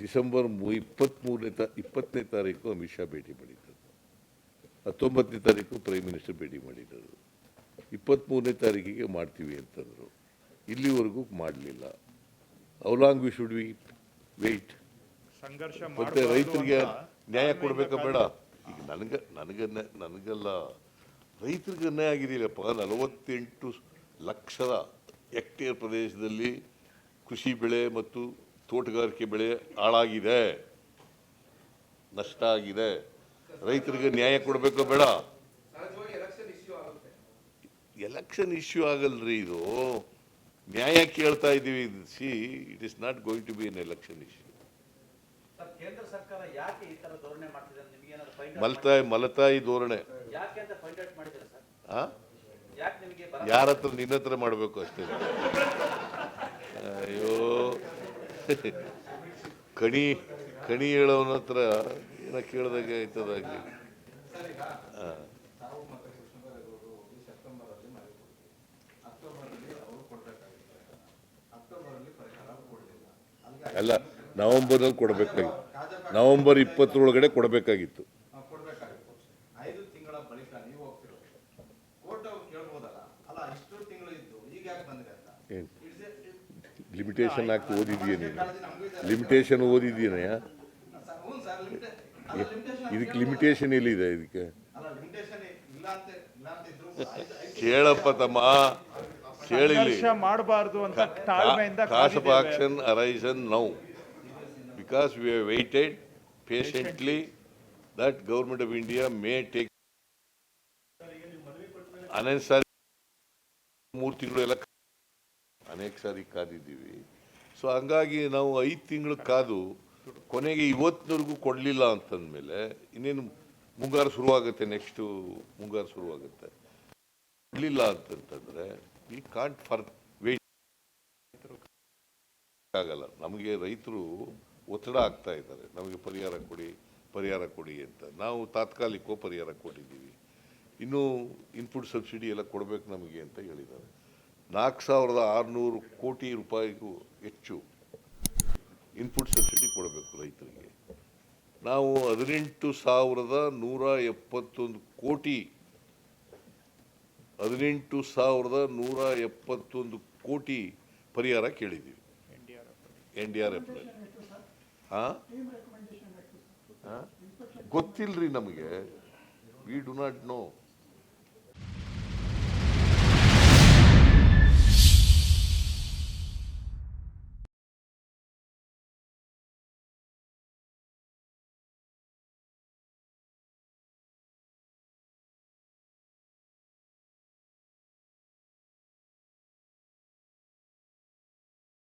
December ಮೂ ಇಪ್ಪತ್ತ್ಮೂರನೇ ತಾ ಇಪ್ಪತ್ತನೇ ತಾರೀಕು ಅಮಿತ್ ಶಾ ಭೇಟಿ ಮಾಡಿದ್ದರು. ಹತ್ತೊಂಬತ್ತನೇ ತಾರೀಕು ಪ್ರೈಮ್ ಮಿನಿಸ್ಟರ್ ಭೇಟಿ ಮಾಡಿದ್ದರು. ಇಪ್ಪತ್ತ್ಮೂರನೇ ತಾರೀಕಿಗೆ ಮಾಡ್ತೀವಿ ಅಂತಂದರು. ಇಲ್ಲಿವರೆಗೂ ಮಾಡಲಿಲ್ಲ. How long we should we wait. ಸಂಘರ್ಷ ಮತ್ತೆ ರೈತರಿಗೆ ನ್ಯಾಯ ಕೊಡಬೇಕ ಬೇಡ? ಈಗ ನನಗೆ ನನಗೆ ನನಗೆಲ್ಲ. ರೈತರಿಗೆ ಅನ್ಯಾಯ ಆಗಿದೆಯಲ್ಲಪ್ಪ. ನಲವತ್ತೆಂಟು ಲಕ್ಷದ ಹೆಕ್ಟೇರ್ ಪ್ರದೇಶದಲ್ಲಿ ಕೃಷಿ ಬೆಳೆ ಮತ್ತು ತೋಟಗಾರಿಕೆ ಬೆಳೆ ಹಾಳಾಗಿದೆ ನಷ್ಟ ಆಗಿದೆ. ರೈತರಿಗೆ ನ್ಯಾಯ ಕೊಡಬೇಕು ಬೇಡ. ಎಲೆಕ್ಷನ್ ಇಶ್ಯೂ ಆಗಲ್ರಿ ಇದು. ನ್ಯಾಯ ಕೇಳ್ತಾ ಇದ್ದೀವಿ see it is not going to be an election issue ಮಲತಾಯಿ ಮಲತಾಯಿ ಧೋರಣೆ. ಯಾರ ಹತ್ರ ನಿನ್ನ ಹತ್ರ ಮಾಡಬೇಕು ಅಷ್ಟೇ. ಅಯ್ಯೋ. ಕಣಿ ಕಣಿ ಹೇಳೋನ ಹತ್ರ ಏನ ಕೇಳ್ದಾಗೆ ಆಯ್ತದಾಗಿ ಅಲ್ಲಿ ನವೆಂಬರ್ನಲ್ಲಿ ಕೊಡಬೇಕಾಗಿತ್ತು. ನವೆಂಬರ್ ಇಪ್ಪತ್ತರೊಳಗಡೆ ಕೊಡಬೇಕಾಗಿತ್ತು. ಏನು ಲಿಮಿಟೇಷನ್ ಹಾಕಿ ಓದಿದೀಯ ನೀನು. ಲಿಮಿಟೇಷನ್ ಓದಿದ್ದೀನ ಸರ್, ಹ್ಞೂ ಸರ್ ಲಿಮಿಟೇ ಅಲ್ಲ ಲಿಮಿಟೇಷನ್ ಇದಕ್ಕೆ ಲಿಮಿಟೇಷನ್ ಎಲ್ಲಿದೆ ಇದಕ್ಕೆ? ಕೇಳಪ್ಪ ತಮ್ಮ ಕೇಳಿಲ್ಲ. ಮಾಡಬಾರ್ದು ಅಂತ ತಾಳ್ಮೆಯಿಂದ arisen now because we arisen now because we have waited patiently that government of India may take ಅನೇಕ ಸಾರಿ ಮೂರು ತಿಂಗಳು ಎಲ್ಲ ಅನೇಕ ಸಾರಿ ಕಾದಿದ್ದೀವಿ. ಸೊ ಹಂಗಾಗಿ ನಾವು ಐದು ತಿಂಗಳು ಕಾದು ಕೊನೆಗೆ ಇವತ್ತಿನವರೆಗೂ ಕೊಡಲಿಲ್ಲ ಅಂತಂದಮೇಲೆ ಇನ್ನೇನು ಮುಂಗಾರು ಶುರುವಾಗುತ್ತೆ ನೆಕ್ಸ್ಟು ಮುಂಗಾರು ಶುರುವಾಗುತ್ತೆ. ಕೊಡಲಿಲ್ಲ ಅಂತಂತಂದರೆ ವಿ ಕಾಂಟ್ ಫರ್ ವೇಟ್ ಆಗಲ್ಲ. ನಮಗೆ ರೈತರು ಒತ್ತಡ ಆಗ್ತಾ ಇದ್ದಾರೆ. ನಮಗೆ ಪರಿಹಾರ ಕೊಡಿ ಪರಿಹಾರ ಕೊಡಿ ಅಂತ. ನಾವು ತಾತ್ಕಾಲಿಕವೋ ಪರಿಹಾರ ಕೊಟ್ಟಿದ್ದೀವಿ. ಇನ್ನೂ ಇನ್ಪುಟ್ ಸಬ್ಸಿಡಿ ಎಲ್ಲ ಕೊಡಬೇಕು ನಮಗೆ ಅಂತ ಹೇಳಿದ್ದಾರೆ. ನಾಲ್ಕು ಸಾವಿರದ ಆರುನೂರು ಕೋಟಿ ರೂಪಾಯಿಗೂ ಹೆಚ್ಚು ಇನ್ಪುಟ್ ಸಬ್ಸಿಡಿ ಕೊಡಬೇಕು ರೈತರಿಗೆ. ನಾವು ಹದಿನೆಂಟು ಸಾವಿರದ ನೂರ ಎಪ್ಪತ್ತೊಂದು ಕೋಟಿ, ಹದಿನೆಂಟು ಸಾವಿರದ ನೂರ ಎಪ್ಪತ್ತೊಂದು ಕೋಟಿ ಪರಿಹಾರ ಕೇಳಿದ್ದೀವಿ. ಎನ್ ಡಿ ಆರ್ ಎಫ್ ಹಾಂ ಗೊತ್ತಿಲ್ಲರಿ ನಮಗೆ. We do not no